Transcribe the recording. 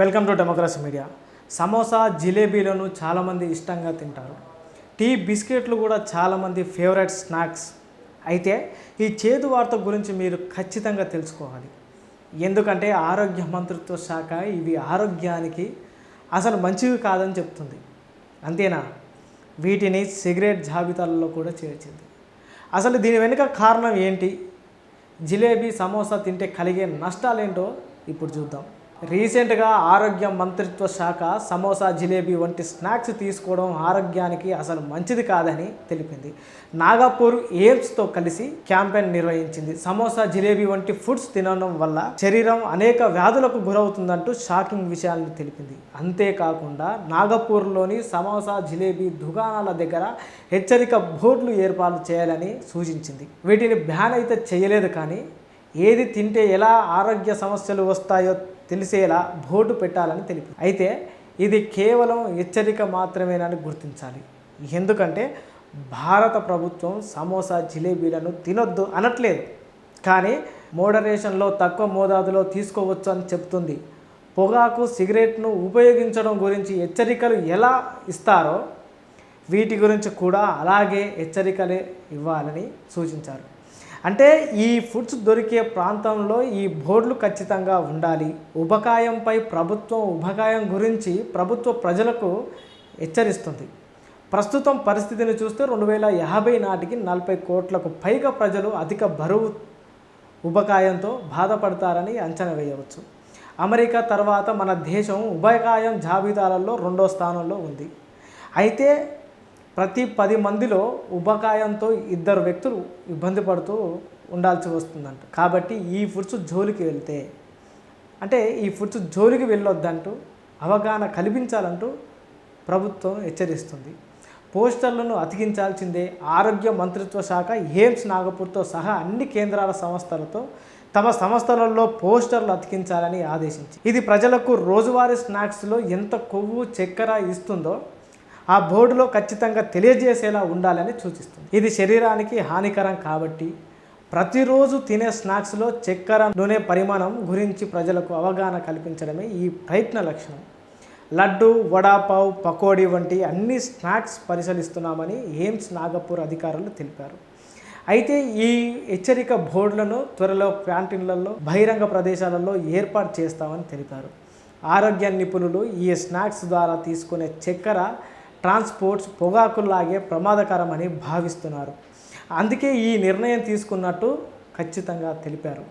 Welcome to democracy media samosa జిలేబీలను చాలామంది ఇష్టంగా తింటారు. టీ బిస్కెట్లు కూడా చాలామంది ఫేవరెట్ స్నాక్స్. అయితే ఈ చేదు వార్త గురించి మీరు ఖచ్చితంగా తెలుసుకోవాలి. ఎందుకంటే ఆరోగ్య మంత్రిత్వ శాఖ ఇవి ఆరోగ్యానికి అసలు మంచివి కాదని చెప్తుంది. అంతేనా? వీటిని సిగరెట్ జాబితాలలో కూడా చేర్చింది. అసలు దీని వెనుక కారణం ఏంటి? జిలేబీ సమోసా తింటే కలిగే నష్టాలేంటో ఇప్పుడు చూద్దాం. రీసెంట్గా ఆరోగ్య మంత్రిత్వ శాఖ సమోసా జిలేబీ వంటి స్నాక్స్ తీసుకోవడం ఆరోగ్యానికి అసలు మంచిది కాదని తెలిపింది. నాగపూర్ ఎయిమ్స్తో కలిసి క్యాంపెయిన్ నిర్వహించింది. సమోసా జిలేబీ వంటి ఫుడ్స్ తినడం వల్ల శరీరం అనేక వ్యాధులకు గురవుతుందంటూ షాకింగ్ విషయాలను తెలిపింది. అంతేకాకుండా నాగపూర్లోని సమోసా జిలేబీ దుకాణాల దగ్గర హెచ్చరిక బోర్డులు ఏర్పాటు చేయాలని సూచించింది. వీటిని బ్యాన్ అయితే చేయలేదు కానీ ఏది తింటే ఎలా ఆరోగ్య సమస్యలు వస్తాయో తెలిసేలా బోర్డు పెట్టాలని తెలిపింది అయితే ఇది కేవలం హెచ్చరిక మాత్రమేనని గుర్తించాలి. ఎందుకంటే భారత ప్రభుత్వం సమోసా జిలేబీలను తినొద్దు అనట్లేదు. కానీ మోడరేషన్లో తక్కువ మోతాదులో తీసుకోవచ్చు అని చెప్తుంది. పొగాకు సిగరెట్ను ఉపయోగించడం గురించి హెచ్చరికలు ఎలా ఇస్తారో వీటి గురించి కూడా అలాగే హెచ్చరికలే ఇవ్వాలని సూచించారు. అంటే ఈ ఫుడ్స్ దొరికే ప్రాంతంలో ఈ బోర్డులు ఖచ్చితంగా ఉండాలి. ఉబకాయంపై ప్రభుత్వం ఉబకాయం గురించి ప్రభుత్వ ప్రజలకు హెచ్చరిస్తుంది. ప్రస్తుతం పరిస్థితిని చూస్తే రెండు వేల యాభై నాటికి నలభై కోట్లకు పైగా ప్రజలు అధిక బరువు ఉబకాయంతో బాధపడతారని అంచనా వేయవచ్చు. అమెరికా తర్వాత మన దేశం ఉభయకాయం జాబితాలలో రెండో స్థానంలో ఉంది. అయితే ప్రతి పది మందిలో ఉబకాయంతో ఇద్దరు వ్యక్తులు ఇబ్బంది పడుతూ ఉండాల్సి వస్తుందంట. కాబట్టి ఈ ఫుడ్స్ జోలికి వెళ్తే అంటే ఈ ఫుడ్స్ జోలికి వెళ్ళొద్దంటూ అవగాహన కల్పించాలంటూ ప్రభుత్వం హెచ్చరిస్తుంది. పోస్టర్లను అతికించాల్సిందే ఆరోగ్య మంత్రిత్వ శాఖ ఎయిమ్స్ నాగపూర్తో సహా అన్ని కేంద్రాల సంస్థలతో తమ సంస్థలలో పోస్టర్లు అతికించాలని ఆదేశించి ఇది ప్రజలకు రోజువారీ స్నాక్స్లో ఎంత కొవ్వు చక్కెర ఇస్తుందో ఆ బోర్డులో ఖచ్చితంగా తెలియజేసేలా ఉండాలని సూచిస్తుంది. ఇది శరీరానికి హానికరం కాబట్టి ప్రతిరోజు తినే స్నాక్స్లో చక్కెర నూనె పరిమాణం గురించి ప్రజలకు అవగాహన కల్పించడమే ఈ ప్రయత్న లక్షణం. లడ్డు వడాపావ్ పకోడీ వంటి అన్ని స్నాక్స్ పరిశీలిస్తున్నామని ఎయిమ్స్ నాగపూర్ అధికారులు తెలిపారు. అయితే ఈ హెచ్చరిక బోర్డులను త్వరలో క్యాంటీన్లలో బహిరంగ ప్రదేశాలలో ఏర్పాటు చేస్తామని తెలిపారు. ఆరోగ్య నిపుణులు ఈ స్నాక్స్ ద్వారా తీసుకునే చక్కెర ట్రాన్స్పోర్ట్స్ పొగాకుల్లాగే ప్రమాదకరమని భావిస్తున్నారు. అందుకే ఈ నిర్ణయం తీసుకున్నట్టు ఖచ్చితంగా తెలిపారు.